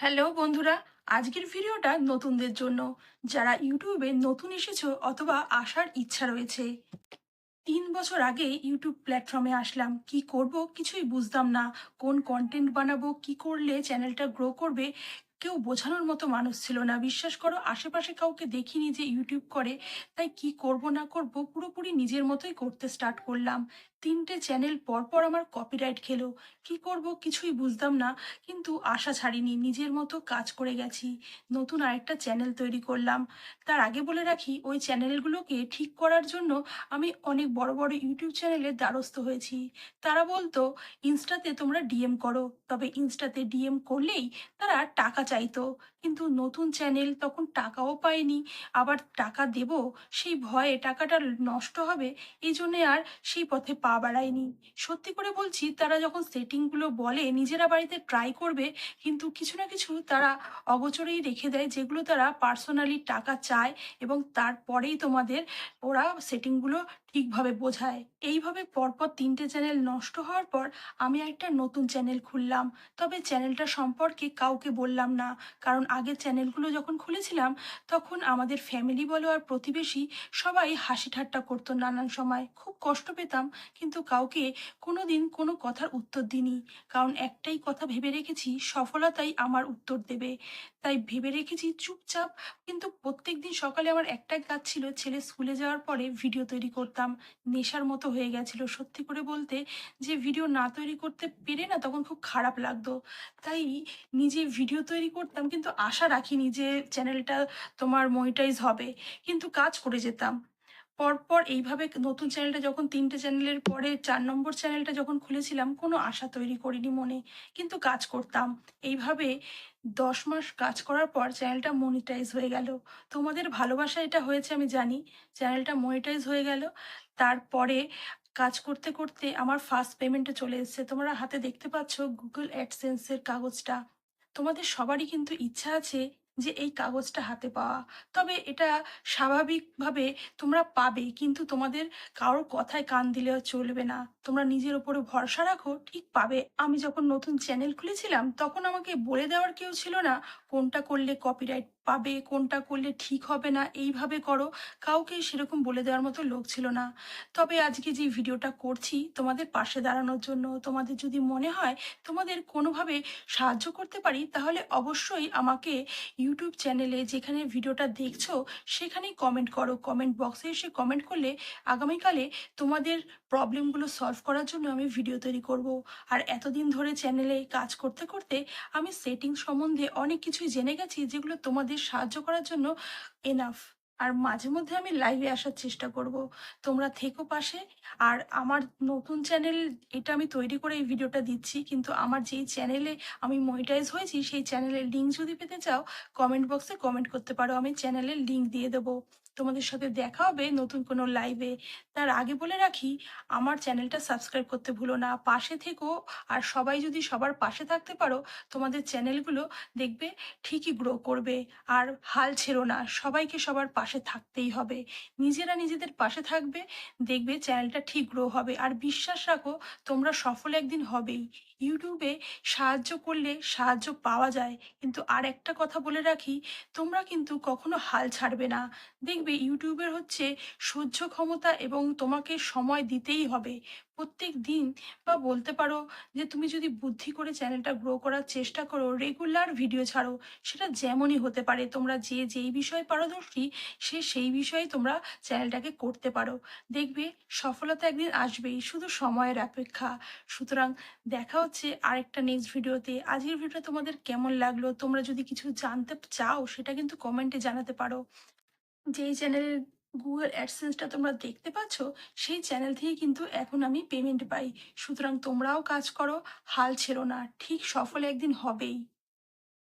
Hello বন্ধুরা, আজকের ভিডিওটা নতুনদের জন্য। যারা ইউটিউবে নতুন এসেছ অথবা আসার ইচ্ছা রয়েছে। তিন বছর আগে ইউটিউব প্ল্যাটফর্মে আসলাম। কি করব কিছুই বুঝতাম না। কোন কন্টেন্ট বানাবো, কি করলে চ্যানেলটা গ্রো করবে, কেউ বোঝানোর মতো মানুষ ছিল না। বিশ্বাস করো, আশেপাশে কাউকে দেখিনি যে ইউটিউব করে। তাই কি করব না করব পুরোপুরি নিজের মতোই করতে স্টার্ট করলাম। তিনটে চ্যানেল পরপর আমার কপিরাইট খেলো। কি করব কিছুই বুঝতাম না, কিন্তু আশা ছাড়িনি, নিজের মতো কাজ করে গেছি। নতুন আরেকটা চ্যানেল তৈরি করলাম। তার আগে বলে রাখি, ওই চ্যানেলগুলোকে ঠিক করার জন্য আমি অনেক বড় বড় ইউটিউব চ্যানেলের দ্বারস্থ হয়েছি। তারা বলতো, ইনস্টাতে তোমরা ডিএম করো। তবে ইনস্টাতে ডিএম করলেই তারা টাকা চাইতো। কিন্তু নতুন চ্যানেল তখন টাকাও পায়নি। আবার টাকা দেব, সেই ভয়ে টাকাটা নষ্ট হবে, এই জন্যে আর সেই পথে পা বাড়ায়নি। সত্যি করে বলছি, তারা যখন সেটিংগুলো বলে, নিজেরা বাড়িতে ট্রাই করবে, কিন্তু কিছু না কিছু তারা অগোচরেই রেখে দেয়, যেগুলো তারা পার্সোনালি টাকা চায় এবং তারপরেই তোমাদের ওরা সেটিংগুলো ঠিকভাবে বোঝায়। এইভাবে পরপর তিনটে চ্যানেল নষ্ট হওয়ার পর আমি একটা নতুন চ্যানেল খুললাম। তবে চ্যানেলটা সম্পর্কে কাউকে বললাম না। কারণ আগের চ্যানেলগুলো যখন খুলেছিলাম, তখন আমাদের ফ্যামিলি বলো আর প্রতিবেশী সবাই হাসি ঠাট্টা করতো নানান সময়। খুব কষ্ট পেতাম, কিন্তু কাউকে কোনো দিন কোনো কথার উত্তর দিইনি। কারণ একটাই কথা ভেবে রেখেছি, সফলতাই আমার উত্তর দেবে। তাই ভেবে রেখেছি চুপচাপ, কিন্তু প্রত্যেক দিন সকালে আমার একটা কাজ ছিল, ছেলে স্কুলে যাওয়ার পরে ভিডিও তৈরি করতাম। নেশার মতো হয়ে গেছিল, সত্যি করে বলতে যে ভিডিও না তৈরি করতে পেরে না তখন খুব খারাপ লাগতো। তাই নিজে ভিডিও তৈরি করতাম, কিন্তু আশা রাখিনি যে চ্যানেলটা তোমার মনিটাইজ হবে। কিন্তু কাজ করে যেতাম। পরপর এইভাবে নতুন চ্যানেলটা যখন তিনটে চ্যানেলের পরে চার নম্বর চ্যানেলটা যখন খুলেছিলাম, কোনো আশা তৈরি করিনি মনে, কিন্তু কাজ করতাম। এইভাবে দশ মাস কাজ করার পর চ্যানেলটা মনিটাইজ হয়ে গেল। তোমাদের ভালোবাসা এটা হয়েছে, আমি জানি। চ্যানেলটা মনিটাইজ হয়ে গেল। তারপরে কাজ করতে করতে আমার ফার্স্ট পেমেন্টে চলে এসেছে। তোমরা হাতে দেখতে পাচ্ছ গুগল অ্যাডসেন্সের কাগজটা। তোমাদের সবারই কিন্তু ইচ্ছা আছে যে এই কাগজটা হাতে পাওয়া। তবে এটা স্বাভাবিকভাবে তোমরা পাবে, কিন্তু তোমাদের কারোর কথায় কান দিলেও চলবে না। তোমরা নিজের ওপরে ভরসা রাখো, ঠিক পাবে। আমি যখন নতুন চ্যানেল খুলেছিলাম, তখন আমাকে বলে দেওয়ার কেউ ছিল না কোনটা করলে কপিরাইট পাবে, কোনটা করলে ঠিক হবে না, এইভাবে করো। কাউকে সেরকম বলে দেওয়ার মতো লোক ছিল না। তবে আজকে যে ভিডিওটা করছি তোমাদের পাশে দাঁড়ানোর জন্য, তোমাদের যদি মনে হয় তোমাদের কোনোভাবে সাহায্য করতে পারি, তাহলে অবশ্যই আমাকে ইউটিউব চ্যানেলে যেখানে ভিডিওটা দেখছ, সেখানেই কমেন্ট করো। কমেন্ট বক্সে এসে কমেন্ট করলে আগামীকালে তোমাদের প্রবলেমগুলো সলভ করার জন্য আমি ভিডিও তৈরি করব। আর এতদিন ধরে চ্যানেলে কাজ করতে করতে আমি সেটিং সম্বন্ধে অনেক কিছুই জেনে গেছি, যেগুলো তোমাদের সাহায্য করার জন্য এনাফ আর মাঝে মধ্যে আমি লাইভে আসার চেষ্টা করব। তোমরা থেকো পাশে। আর আমার নতুন চ্যানেল এটা আমি তৈরি করে এই ভিডিওটা দিচ্ছি। কিন্তু আমার যেই চ্যানেলে আমি মনিটাইজ হয়েছি, সেই চ্যানেলের লিঙ্ক যদি পেতে চাও কমেন্ট বক্সে কমেন্ট করতে পারো। আমি চ্যানেলের লিঙ্ক দিয়ে দেবো। তোমাদের সাথে দেখা হবে নতুন কোনো লাইভে তার আগে বলে রাখি, আমার চ্যানেলটা সাবস্ক্রাইব করতে ভুলো না। পাশে থেকো, আর সবাই যদি সবার পাশে থাকতে পারো, তোমাদের চ্যানেলগুলো দেখবে, ঠিকই গ্রো করবে। আর হাল ছেড়ো না, সবাইকে সবার পাশে থাকতেই হবে। নিজেরা নিজেদের পাশে থাকবে, দেখবে চ্যানেলটা ঠিক গ্রো হবে। আর বিশ্বাস রাখো, তোমরা সফল একদিন হবেই। ইউটিউবে সাহায্য করলে সাহায্য পাওয়া যায়। কিন্তু আর একটা কথা বলে রাখি, তোমরা কিন্তু কখনো হাল ছাড়বে না। দেখবে ইউটিউবের হচ্ছে সহ্য ক্ষমতা এবং তোমাকে সময় দিতেই হবে। প্রত্যেক দিন বা বলতে পারো যে তুমি যদি বুদ্ধি করে চ্যানেলটা গ্রো করার চেষ্টা করো রেগুলার ভিডিও ছাড়ো, সেটা যেমনই হতে পারে, তোমরা যে যেই বিষয়ে পারদর্শী, সে সেই বিষয়ে তোমরা চ্যানেলটাকে করতে পারো। দেখবে সফলতা একদিন আসবেই, শুধু সময়ের অপেক্ষা। সুতরাং দেখা হচ্ছে আরেকটা নেক্সট ভিডিওতে আজকের ভিডিওটা তোমাদের কেমন লাগল? তোমরা যদি কিছু জানতে চাও, সেটা কিন্তু কমেন্টে জানাতে পারো। যেই চ্যানেলের গুগল অ্যাডসেন্সটা তোমরা দেখতে পাচ্ছ, সেই চ্যানেল থেকে কিন্তু এখন আমি পেমেন্ট পাই। সুতরাং তোমরাও কাজ করো, হাল ছেড়ো না, ঠিক সফল একদিন হবেই।